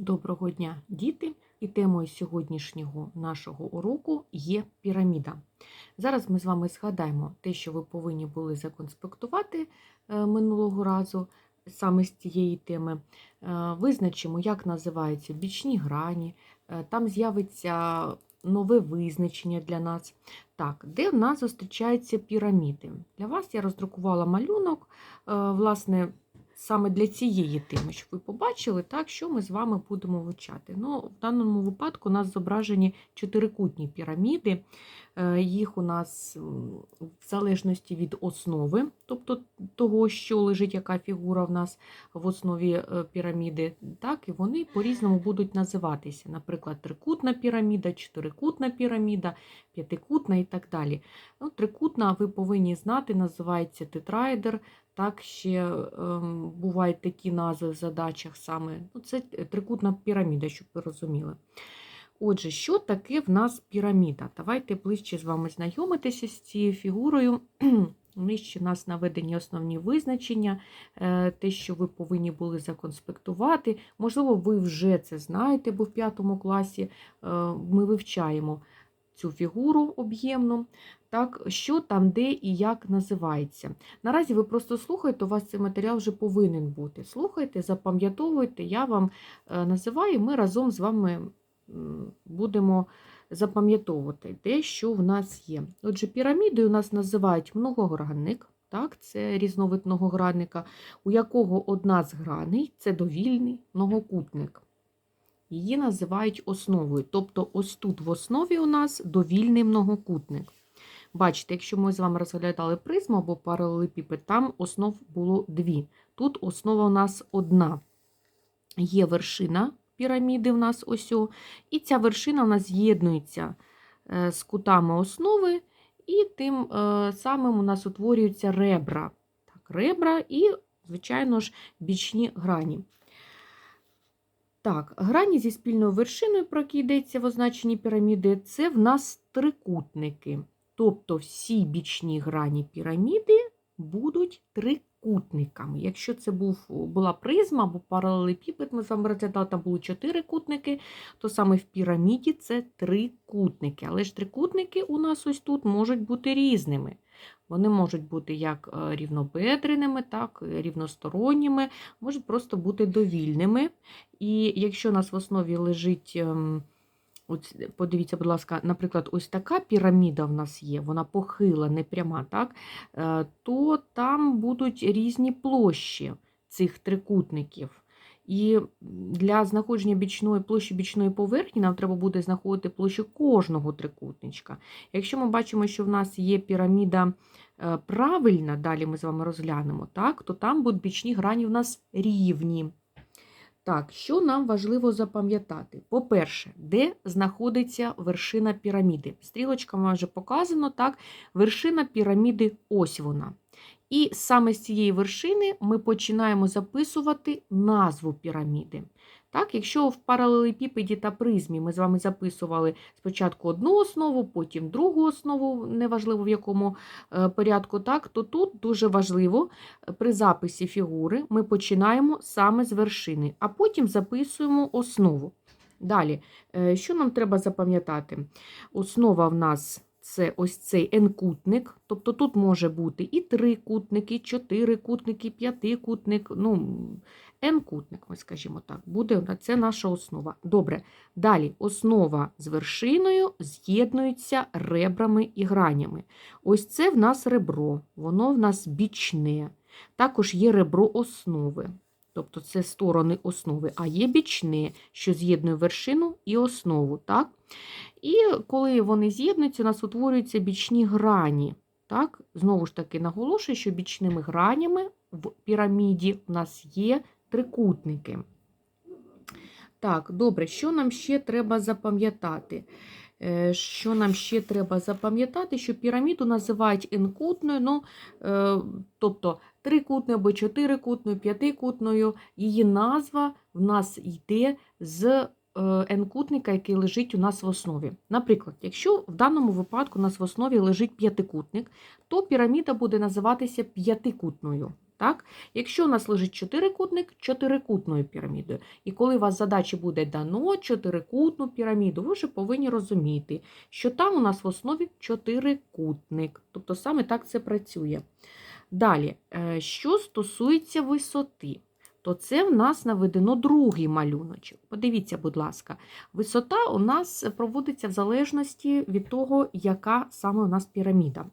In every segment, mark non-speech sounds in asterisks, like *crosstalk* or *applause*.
Доброго дня, діти! І темою сьогоднішнього нашого уроку є піраміда. Зараз ми з вами згадаємо те, що ви повинні були законспектувати е, минулого разу саме з цієї теми. Е, Визначимо, як називаються бічні грані, Е, там з'явиться нове визначення для нас. Так, де в нас зустрічаються піраміди? Для вас я роздрукувала малюнок, власне, саме для цієї теми, щоб ви побачили, так, що ми з вами будемо вивчати. Ну, в даному випадку у нас зображені чотирикутні піраміди. Е, Їх у нас в залежності від основи, тобто того, що лежить, яка фігура в нас в основі е, піраміди, так, і вони по-різному будуть називатися. Наприклад, трикутна піраміда, чотирикутна піраміда, п'ятикутна і так далі. Ну, трикутна, ви повинні знати, називається тетраедр. Так, ще ем, бувають такі назви в задачах саме. Ну, це трикутна піраміда, щоб ви розуміли. Отже, що таке в нас піраміда? Давайте ближче з вами знайомитися з цією фігурою. *clears throat* Нижче у нас наведені основні визначення, е, те, що ви повинні були законспектувати. Можливо, ви вже це знаєте, бо в п'ятому класі е, ми вивчаємо цю фігуру об'ємну. Так, що там, де і як називається. Наразі ви просто слухаєте, у вас цей матеріал вже повинен бути. Слухайте, запам'ятовуйте, я вам е, називаю, ми разом з вами будемо запам'ятовувати те, що в нас є. Отже, пірамідою у нас називають многогранник, так, це різновид многогранника, у якого одна з граней це довільний многокутник. Її називають основою. Тобто, ось тут в основі у нас довільний многокутник. Бачите, якщо ми з вами розглядали призму або паралелепіпед, там основ було дві. Тут основа у нас одна. Є вершина піраміди, у нас ось, і ця вершина у нас з'єднується е, з кутами основи, і тим е, самим у нас утворюються ребра. Так, ребра і, звичайно ж, бічні грані. Так, грані зі спільною вершиною, про які йдеться в означенні піраміди, це в нас трикутники. Тобто всі бічні грані піраміди будуть трикутниками. Якщо це був, була призма або паралелепіпед, ми з вами розглядали, там були чотири кутники, то саме в піраміді це трикутники. Але ж трикутники у нас ось тут можуть бути різними. Вони можуть бути як е, рівнобедреними, так, і рівносторонніми, можуть просто бути довільними. І якщо у нас в основі лежить, ем, от подивіться, будь ласка, наприклад, ось така піраміда в нас є, вона похила, не пряма, так, е, то там будуть різні площі цих трикутників. І для знаходження бічної площі бічної поверхні нам треба буде знаходити площу кожного трикутничка. Якщо ми бачимо, що в нас є піраміда е, правильна, далі ми з вами розглянемо, так, то там будуть бічні грані в нас рівні. Так, що нам важливо запам'ятати? По-перше, де знаходиться вершина піраміди? Стрілочками вже показано, так, вершина піраміди ось вона. І саме з цієї вершини ми починаємо записувати назву піраміди. Так, Якщо в паралелепіпеді та призмі ми з вами записували спочатку одну основу, потім другу основу, неважливо в якому е, порядку, так, то тут дуже важливо е, при записі фігури ми починаємо саме з вершини, а потім записуємо основу. Далі, е, що нам треба запам'ятати? Основа в нас це ось цей n-кутник, тобто тут може бути і трикутник, і чотирикутник, і п'ятикутник, ну, n-кутник, ми скажімо так, буде це наша основа. Добре. Далі основа з вершиною з'єднується ребрами і гранями. Ось це в нас ребро, воно в нас бічне. Також є ребро основи. Тобто це сторони основи, а є бічне, що з'єднує вершину і основу. Так? І коли вони з'єднуються, у нас утворюються бічні грані. Так? Знову ж таки, наголошую, що бічними гранями в піраміді у нас є трикутники. Так, добре, що нам ще треба запам'ятати? Е, Що нам ще треба запам'ятати, що піраміду називають n-кутною, ну, е, тобто трикутною або чотирикутною, п'ятикутною. Її назва в нас йде з е, n-кутника, який лежить у нас в основі. Наприклад, якщо в даному випадку у нас в основі лежить п'ятикутник, то піраміда буде називатися п'ятикутною. Так? Якщо у нас лежить чотирикутник, чотирикутною пірамідою. І коли у вас задачі буде дано чотирикутну піраміду, ви вже повинні розуміти, що там у нас в основі чотирикутник. Тобто саме так це працює. Далі, е, що стосується висоти, то це в нас наведено другий малюночок. Подивіться, будь ласка, висота у нас проводиться в залежності від того, яка саме у нас піраміда.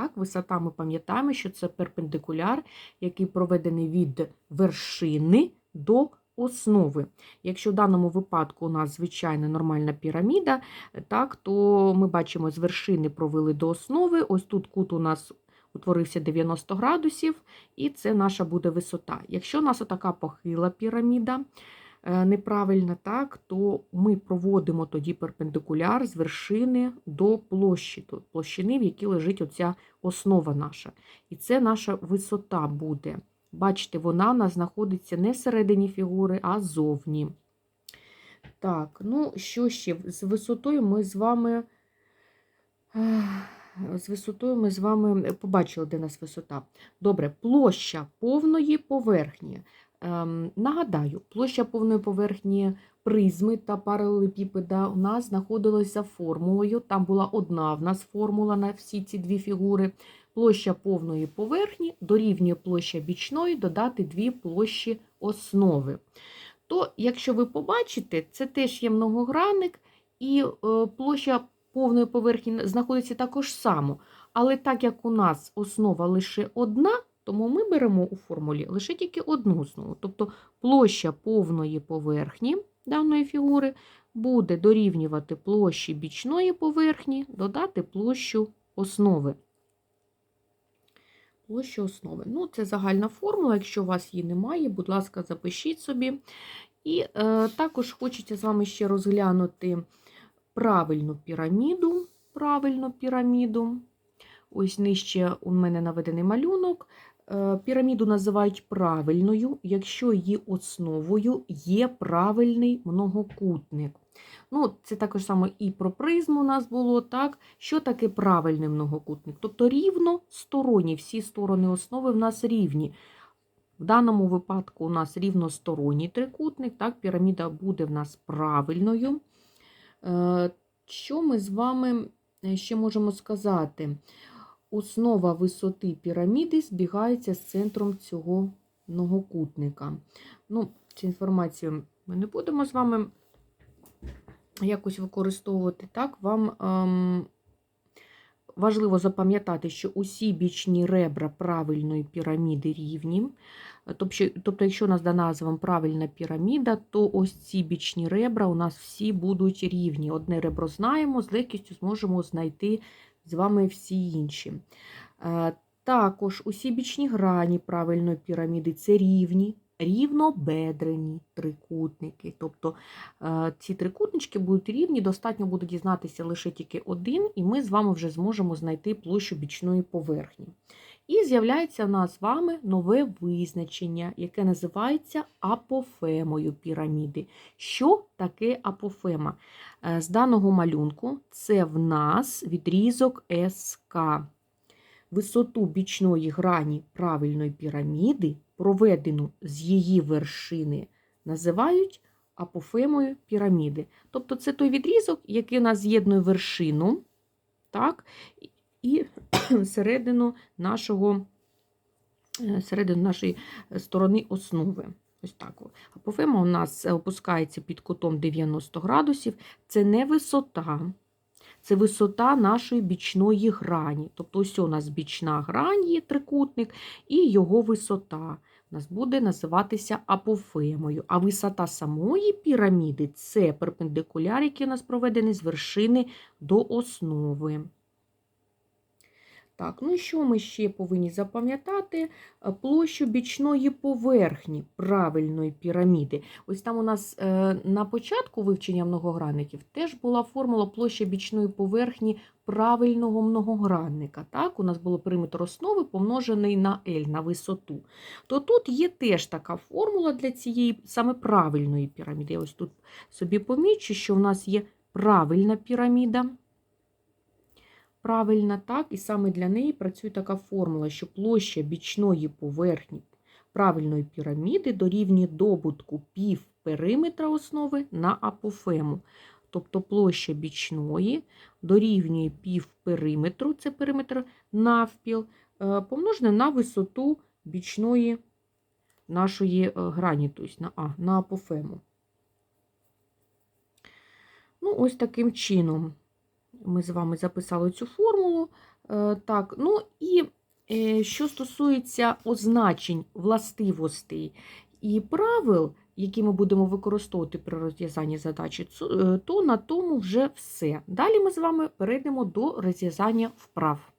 Так, Висота ми пам'ятаємо, що це перпендикуляр, який проведений від вершини до основи. Якщо в даному випадку у нас звичайна нормальна піраміда, так, то ми бачимо, з вершини провели до основи. Ось тут кут у нас утворився 90 градусів, і це наша буде висота. Якщо у нас така похила піраміда, е, неправильна, так, то ми проводимо тоді перпендикуляр з вершини до площі, то площини, в якій лежить оця основа наша. І це наша висота буде. Бачите, вона у нас знаходиться не всередині фігури, а зовні. Так, ну що ще? З висотою ми з вами. З висотою ми з вами побачили, де у нас висота. Добре, площа повної поверхні. Ем, нагадаю, площа повної поверхні призми та паралелепіпеда у нас знаходилася формулою. Там була одна в нас формула на всі ці дві фігури. Площа повної поверхні дорівнює площа бічної додати дві площі основи. То, якщо ви побачите, це теж є многогранник, і е, площа повної поверхні знаходиться також само. Але так як у нас основа лише одна, тому ми беремо у формулі лише тільки одну основу. Тобто площа повної поверхні даної фігури буде дорівнювати площі бічної поверхні, додати площу основи. Площа основи. Ну, це загальна формула. Якщо у вас її немає, будь ласка, запишіть собі. І е, також хочеться з вами ще розглянути правильну піраміду. Правильну піраміду. Ось нижче у мене наведений малюнок. Е, Піраміду називають правильною, якщо її основою є правильний многокутник. Ну, Це також саме і про призму у нас було. так? Що таке правильний многокутник? Тобто рівносторонні, всі сторони основи в нас рівні. В даному випадку у нас рівносторонній трикутник, так, піраміда буде в нас правильною. Е, Що ми з вами е, ще можемо сказати? Основа висоти піраміди збігається з центром цього многокутника. Ну, Цю інформацію ми не будемо з вами якось використовувати. Так, вам ем, важливо запам'ятати, що усі бічні ребра правильної піраміди рівні. Тобто, якщо у нас дана з вами правильна піраміда, то ось ці бічні ребра у нас всі будуть рівні. Одне ребро знаємо, з легкістю зможемо знайти з вами всі інші. Е, Також усі бічні грані правильної піраміди це рівні, рівнобедрені трикутники. Тобто е, ці трикутнички будуть рівні, достатньо буде дізнатися лише тільки один, і ми з вами вже зможемо знайти площу бічної поверхні. І з'являється в нас з вами нове визначення, яке називається апофемою піраміди. Що таке апофема? Е, З даного малюнку це в нас відрізок СК. Висоту бічної грані правильної піраміди, проведену з її вершини, називають апофемою піраміди. Тобто це той відрізок, який у нас з'єднує вершину так, і *clears throat* середину нашого, е, середину нашої сторони основи. Ось так. Апофема у нас опускається під кутом 90 градусів. Це не висота, це висота нашої бічної грані. Тобто, ось у нас бічна грань є трикутник, і його висота нас буде називатися апофемою. А висота самої піраміди це перпендикуляр, який у нас проведений з вершини до основи. Так, ну і що ми ще повинні запам'ятати? Е, Площу бічної поверхні правильної піраміди. Ось там у нас е, на початку вивчення многогранників теж була формула площа бічної поверхні правильного многогранника. Так, У нас було периметр основи помножений на L, на висоту. То тут є теж така формула для цієї саме правильної піраміди. Я ось тут собі помічу, що в нас є правильна піраміда. Правильна, так, і саме для неї працює така формула, що площа бічної поверхні правильної піраміди дорівнює добутку пів периметра основи на апофему. Тобто площа бічної дорівнює пів периметру, це периметр навпіл, е, помножене на висоту бічної нашої е, грані, тобто на, а, на апофему. Ну, ось таким чином ми з вами записали цю формулу. Е, Так, ну і е, що стосується означень властивостей і правил, які ми будемо використовувати при розв'язанні задачі, е, то на тому вже все. Далі ми з вами перейдемо до розв'язання вправ.